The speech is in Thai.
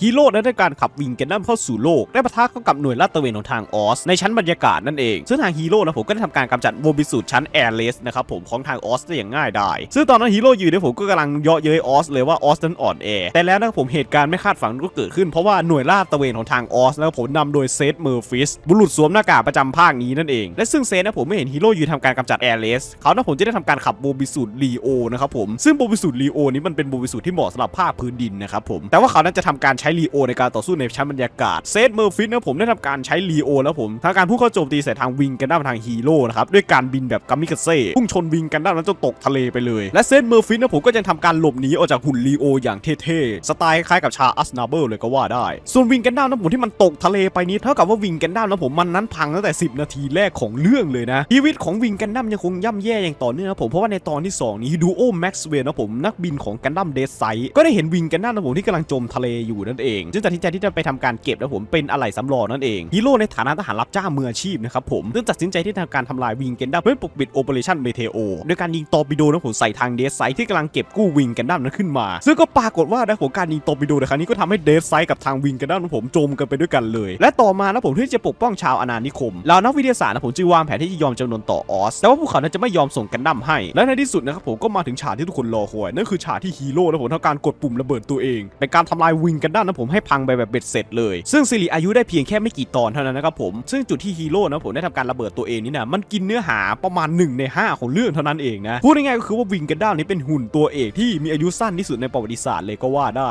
ฮีโร่ได้ได้การขับวิงแกนดัมเข้าสู่โลก ได้ปะทะเข้ากับหน่วยลาดตระเวนของทางออส ในชั้นบรรยากาศนั่นเอง ซึ่งทางฮีโร่นะผมก็ได้ทำการกำจัดโมบิสูตชั้นแอร์เลสนะครับผมของทางออสได้อย่างง่ายดายซึ่งตอนนั้นฮีโร่อยู่เนี่ยผมก็กำลังเยาะเย้ยออสเลยว่าออสนั้นอ่อนแอแต่แล้วนะผมเหตุการณ์ไม่คาดฝันก็เกิดขึ้นเพราะว่าหน่วยลาดตระเวนของทางออสนะครับผมนำโดยเซธเมอร์ฟิสบุรุษสวมหน้ากากประจำภาคนี้นั่นเองและซึ่งเซธนะผมไม่เห็นฮีโร่อยู่ทำการกำจัดแอร์เลสเขานะผมจะได้ทำการขับโมบิสูตลีโอนะครับผมซึ่งโมบิสูตลีโอนี้มันเป็นโมบิสูตที่เหมาะสำหรับภาคพื้นดินนะครับผมแต่ว่าเขานั้นจะทำการใช้ลีโอในการต่อสู้ในชั้นบรรยากาศเซธเมอร์ฟิสนะผมได้ทำการใช้ลีโอแล้วผมทำการพุ่งเข้าโจมตีใส่ทางวิงกันด้านทางฮีโร่นะครับด้วยการบินแบบกัมมิกาเซ่พุ่งชนวิงกันด้านนั้นจนตกทะเลไปเลย และเซธเมอร์ฟิสนะผมก็ยังทำการหลบหนีออกจากหุ่นลีโออย่างเท่ๆสไตล์คล้ายกับชาอัสนาเบิลเลยก็ว่าได้ ส่วนวิงกันด้านนะผมที่มันตกทะเลไปนี้เท่ากับว่าวิงกันด้านนะผมมันนั้นพังตั้งแต่ 10 นาทีแรกของเรื่องเลยนะชีวิตของวิงกันดั้มยังคงย่ำแย่อย่างต่อเนื่องนะผมเพราะว่าในตอนที่ 2 นี้ดูโอแม็กซ์เวลนะผมนักบินของกันดั้มเดซไซก็ได้เห็นวิงกันดั้มนะผมที่กำลังจมทะเลอยู่นั่นเอง จึงตัดสินใจที่จะไปทำการเก็บนะผมเป็นอะไหล่สำรองนั่นเองฮีโร่ในฐานะทหารรับจ้างมืออาชีพนะครับผมจึงตัดสินใจที่ทำการทำลายวิงเกนดั้มเพื่อปกปิดโอเปอเรชั่นเมเทโอโดยการยิงตอร์ปิโดนะผมใส่ทางเดซไซที่กำลังเก็บกู้วิงเกนดั้มนั้นขึ้นมา ซึ่งก็ปรากฏว่านะผมการยิงตอร์ปิโดในครั้งนี้ก็ทำให้เดซไซกับทางวิงเกนดั้มของผมจมกันไปด้วยกันเลย และต่อมานะผมที่จะปกป้องชาวอาณานิคมเหล่านักวิทยาศาสตร์นะผมจึงวางแผนที่จะยอมจำนนต่อออสแต่ว่าพวกเขานั้นจะไม่ยอมส่งกันดั้มให้ และในที่สุดนะครับผมก็มาถึงฉากที่ทุกคนรอคอยนั่นคือฉากที่ฮีโร่นะผมทำการกดปุ่มระเบิดตัวเองเป็นการทำลายวิงกันดัมนะผมให้พังไปแบบเบ็ดเสร็จเลย ซึ่งซิริอายุได้เพียงแค่ไม่กี่ตอนเท่านั้นนะครับผมซึ่งจุดที่ฮีโร่นะผมได้ทำการระเบิดตัวเองนี่นะมันกินเนื้อหาประมาณ 1 ใน 5 ของเรื่องเท่านั้นเองนะพูดง่ายๆก็คือว่าวิงกันดั้มนี้เป็นหุ่นตัวเอกที่มีอายุสั้นที่สุดในประวัติศาสตร์เลยก็ว่าได้